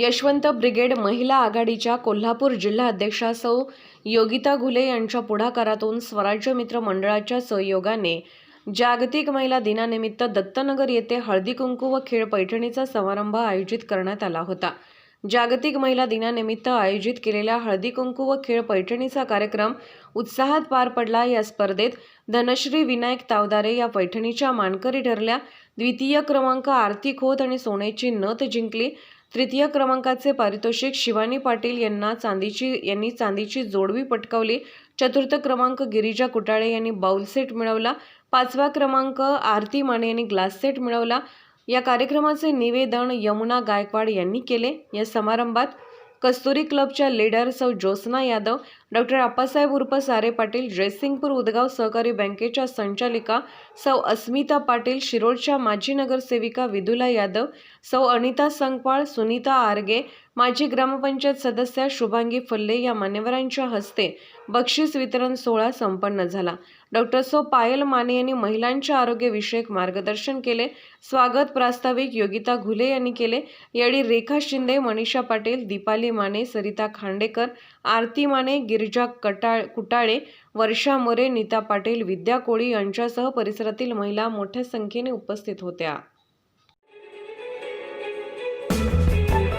Yashwant brigade महिला आघाडीच्या कोल्हापूर जिल्हा अध्यक्षा सौ. योगिता घुले यांच्या पुढाकारातून स्वराज्य मित्र मंडळाच्या सहयोगाने जागतिक महिला दिनानिमित्त दत्तनगर येथे हळदी कुंकू व खेळ पैठणीचा समारंभ आयोजित करण्यात आला होता. जागतिक महिला दिनानिमित्त आयोजित केलेल्या हळदी कुंकू व खेळ पैठणीचा कार्यक्रम उत्साहात पार पडला. या स्पर्धेत धनश्री विनायक तावदारे या पैठणीच्या मानकरी ठरल्या. द्वितीय क्रमांक आरती खोत आणि सोन्याची नथ जिंकली. तृतीय क्रमांकाचे पारितोषिक शिवानी पाटील यांना चांदीची यांनी चांदीची जोडवी पटकावली. चतुर्थ क्रमांक गिरिजा कुटाळे यांनी बाउल सेट मिळवला. पाचवा क्रमांक आरती माने यांनी ग्लास सेट मिळवला. या कार्यक्रमाचे निवेदन यमुना गायकवाड यांनी केले. या समारंभात कस्तुरी क्लबच्या लीडर सौ ज्योत्स्ना यादव डॉक्टर आप्पासाहेब उर्फ सारे पाटील जयसिंगपूर उदगाव सहकारी बँकेच्या संचालिका सौ अस्मिता पाटील शिरोडच्या माजी नगरसेविका विदुला यादव सौ अनिता संगपाळ सुनीता आरगे माजी ग्रामपंचायत सदस्या शुभांगी फल्ले या मान्यवरांच्या हस्ते बक्षीस वितरण सोहळा संपन्न झाला. डॉक्टर सो पायल माने यांनी महिलांच्या आरोग्यविषयक मार्गदर्शन केले. स्वागत प्रास्ताविक योगिता घुले यांनी केले. यावेळी रेखा शिंदे मनीषा पाटील दीपाली माने सरिता खांडेकर आरती माने गिरिजा कटाळ कुटाळे वर्षा मोरे नीता पाटील विद्या कोळी यांच्यासह परिसरातील महिला मोठ्या संख्येने उपस्थित होत्या.